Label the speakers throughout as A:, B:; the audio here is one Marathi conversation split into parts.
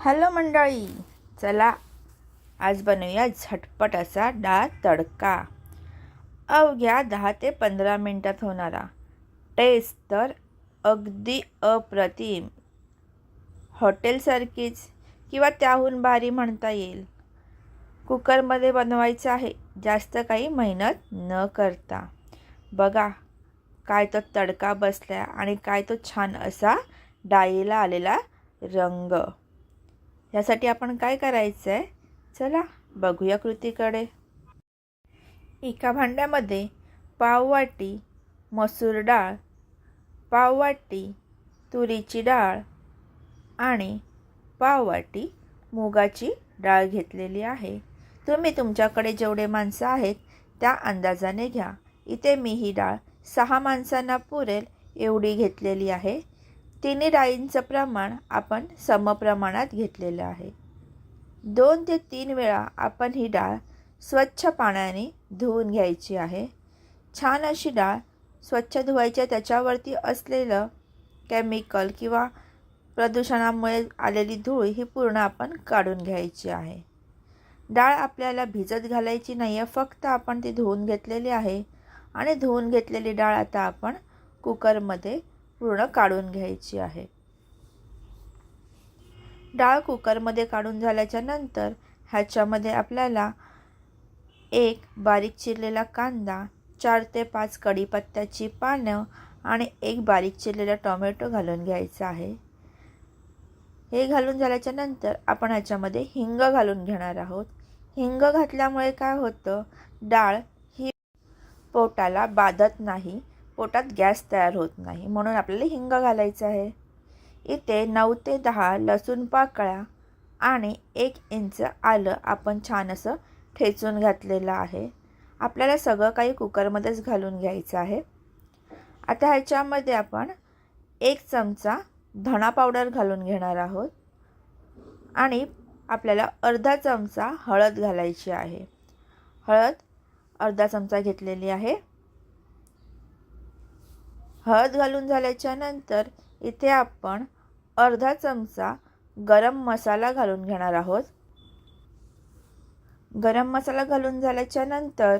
A: हॅलो मंडळी चला आज बनवूया झटपट असा डाळ तडका. अवघ्या दहा ते पंधरा मिनटात होणारा. टेस्ट तर अगदी अप्रतिम. हॉटेलसारखीच किंवा त्याहून भारी म्हणता येईल. कुकरमध्ये बनवायचं आहे जास्त काही मेहनत न करता. बघा काय तो तडका बसला आणि काय तो छान असा डाळीला आलेला रंग. यासाठी आपण काय करायचं आहे? चला बघूया कृतीकडे. एका भांड्यामध्ये पाववाटी मसूर डाळ पाववाटी तुरीची डाळ आणि पाववाटी मुगाची डाळ घेतलेली आहे. तुम्ही तुमच्याकडे जेवढे माणसं आहेत त्या अंदाजाने घ्या. इथे मी ही डाळ सहा माणसांना पुरेल एवढी घेतलेली आहे. तिन्ही डाळींचं प्रमाण आपण समप्रमाणात घेतलेलं आहे. दोन ते तीन वेळा आपण ही डाळ स्वच्छ पाण्याने धुवून घ्यायची आहे. छान अशी डाळ स्वच्छ धुवायच्या त्याच्यावरती असलेलं केमिकल किंवा प्रदूषणामुळे आलेली धूळ ही पूर्ण आपण काढून घ्यायची आहे. डाळ आपल्याला भिजत घालायची नाही आहे फक्त आपण ती धुवून घेतलेली आहे. आणि धुवून घेतलेली डाळ आता आपण कुकरमध्ये पूर्ण काढून घ्यायची आहे. डाळ कुकरमध्ये काढून झाल्याच्यानंतर ह्याच्यामध्ये आपल्याला एक बारीक चिरलेला कांदा चार ते पाच कढीपत्त्याची पानं आणि एक बारीक चिरलेला टोमॅटो घालून घ्यायचा आहे. हे घालून झाल्याच्यानंतर आपण ह्याच्यामध्ये हिंग घालून घेणार आहोत. हिंग घातल्यामुळे काय होतं? डाळ ही पोटाला बाधत नाही. पोटात गॅस तयार होत नाही म्हणून आपल्याला हिंग घालायचं आहे. इथे नऊ ते दहा लसूण पाकळ्या आणि एक इंच आलं आपण छान असं ठेचून घातलेलं आहे. आपल्याला सगळं काही कुकरमध्येच घालून घ्यायचं आहे. आता ह्याच्यामध्ये आपण एक चमचा धणा पावडर घालून घेणार आहोत. आणि आपल्याला अर्धा चमचा हळद घालायची आहे. हळद अर्धा चमचा घेतलेली आहे. हळद घालून झाल्याच्यानंतर इथे आपण अर्धा चमचा गरम मसाला घालून घेणार आहोत. गरम मसाला घालून झाल्याच्यानंतर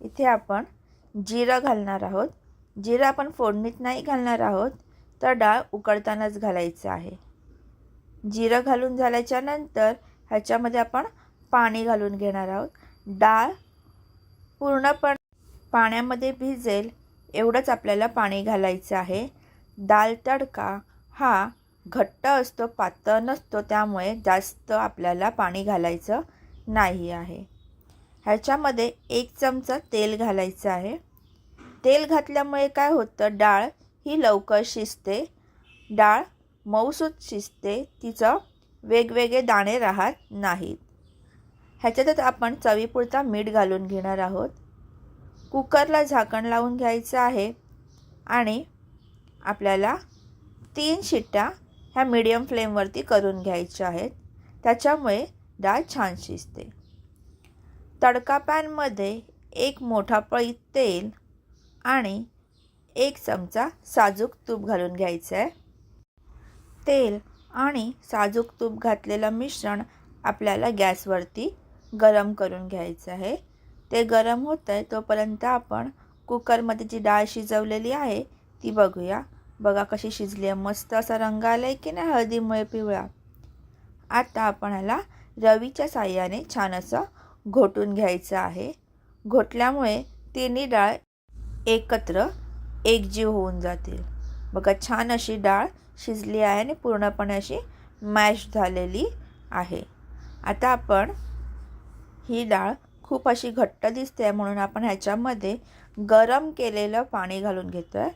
A: इथे आपण जिरं घालणार आहोत. जिरं आपण फोडणीत नाही घालणार आहोत तर डाळ उकळतानाच घालायचं आहे. जिरं घालून झाल्याच्यानंतर ह्याच्यामध्ये आपण पाणी घालून घेणार आहोत. डाळ पूर्णपणे पाण्यामध्ये भिजेल एवढंच आपल्याला पाणी घालायचं आहे. दाल तडका हा घट्ट असतो पातळ नसतो त्यामुळे जास्त आपल्याला पाणी घालायचं नाही आहे. ह्याच्यामध्ये एक चमचा तेल घालायचं आहे. तेल घातल्यामुळे काय होतं डाळ ही लवकर शिजते. डाळ मऊसूत शिजते तिचं वेगवेगळे दाणे राहत नाहीत. ह्याच्यातच आपण चवीपुरता मीठ घालून घेणार आहोत. कुकरला झाकण लावून घ्यायचं आहे आणि आपल्याला तीन शिट्ट्या ह्या मीडियम फ्लेमवरती करून घ्यायच्या आहेत. त्याच्यामुळे डाळ छान शिजते. तडका पॅनमध्ये एक मोठा पळी तेल आणि एक चमचा साजूक तूप घालून घ्यायचं आहे. तेल आणि साजूक तूप घातलेलं मिश्रण आपल्याला गॅसवरती गरम करून घ्यायचं आहे. ते गरम होतं आहे तोपर्यंत आपण कुकरमध्ये जी डाळ शिजवलेली आहे ती बघूया. बघा कशी शिजली आहे. मस्त असा रंग आला आहे की नाही हळदीमुळे पिवळा. आता आपण ह्याला रवीच्या साह्याने छान असं घोटून घ्यायचं आहे. घोटल्यामुळे तिन्ही डाळ एकत्र एकजीव होऊन जातील. बघा छान अशी डाळ शिजली आहे आणि पूर्णपणे अशी मॅश झालेली आहे. आता आपण ही डाळ खूप अशी घट्ट दिसते म्हणून आपण ह्याच्यामध्ये गरम केलेलं पाणी घालून घेतो आहे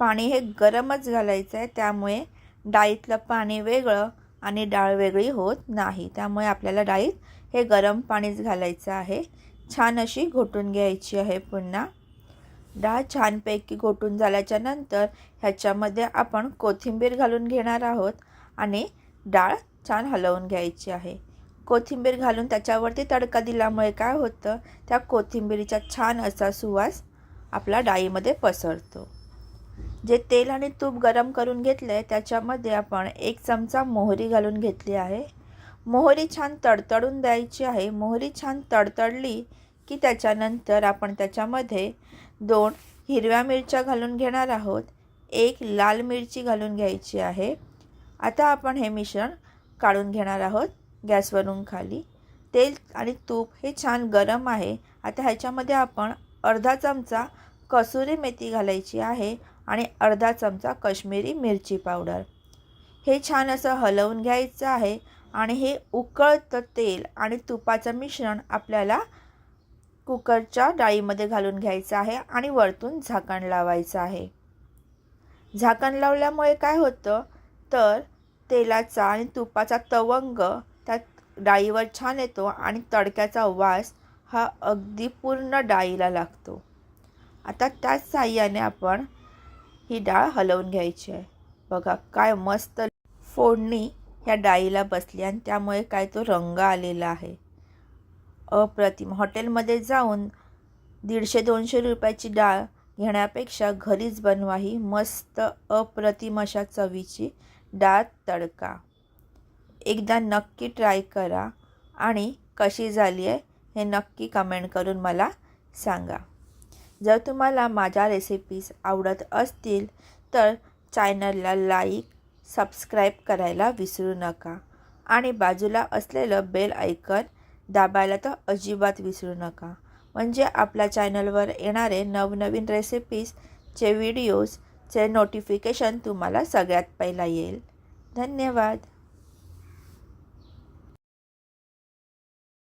A: पाणी हे गरमच घालायचं आहे त्यामुळे डाळीतलं पाणी वेगळं आणि डाळ वेगळी होत नाही. त्यामुळे आपल्याला डाळीत हे गरम पाणीच घालायचं आहे. छान अशी घोटून घ्यायची आहे पुन्हा. डाळ छानपैकी घोटून झाल्याच्यानंतर ह्याच्यामध्ये आपण कोथिंबीर घालून घेणार आहोत आणि डाळ छान हलवून घ्यायची आहे. कोथिंबीर घालून त्याच्यावरती तडका दिल्यामुळे काय होतं त्या कोथिंबीरीचा छान असा सुवास आपला डाळीमध्ये पसरतो. जे तेल आणि तूप गरम करून घेतलं आहे त्याच्यामध्ये आपण एक चमचा मोहरी घालून घेतली आहे. मोहरी छान तडतडून द्यायची आहे. मोहरी छान तडतडली की त्याच्यानंतर आपण त्याच्यामध्ये दोन हिरव्या मिरच्या घालून घेणार आहोत. एक लाल मिरची घालून घ्यायची आहे. आता आपण हे मिश्रण काढून घेणार आहोत. गॅसवरून खाली. तेल आणि तूप हे छान गरम आहे. आता ह्याच्यामध्ये आपण अर्धा चमचा कसुरी मेथी घालायची आहे आणि अर्धा चमचा कश्मीरी मिरची पावडर. हे छान असं हलवून घ्यायचं आहे आणि हे उकळतं तेल आणि तुपाचं मिश्रण आपल्याला कुकरच्या डाळीमध्ये घालून घ्यायचं आहे आणि वरतून झाकण लावायचं आहे. झाकण लावल्यामुळे काय होतं? तर तेलाचा आणि तुपाचा तवंग त्यात डाळीवर छान येतो आणि तडक्याचा वास हा अगदी पूर्ण डाळीला लागतो. आता त्याच साह्याने आपण ही डाळ हलवून घ्यायची आहे. बघा काय मस्त फोडणी ह्या डाळीला बसली आणि त्यामुळे काय तो रंग आलेला आहे. अप्रतिम. हॉटेलमध्ये जाऊन दीडशे दोनशे रुपयाची डाळ घेण्यापेक्षा घरीच बनवा ही मस्त अप्रतिम अशा चवीची डाळ तडका. एकदा नक्की ट्राय करा आणि कशी झाली आहे हे नक्की कमेंट करून मला सांगा. जर तुम्हाला माझ्या रेसिपीज आवडत असतील तर चॅनलला लाईक सबस्क्राईब करायला विसरू नका आणि बाजूला असलेलं बेल ऐकन दाबायला तर अजिबात विसरू नका. म्हणजे आपल्या चॅनलवर येणारे नवनवीन रेसिपीजचे व्हिडिओजचे नोटिफिकेशन तुम्हाला सगळ्यात पहिला येईल. धन्यवाद.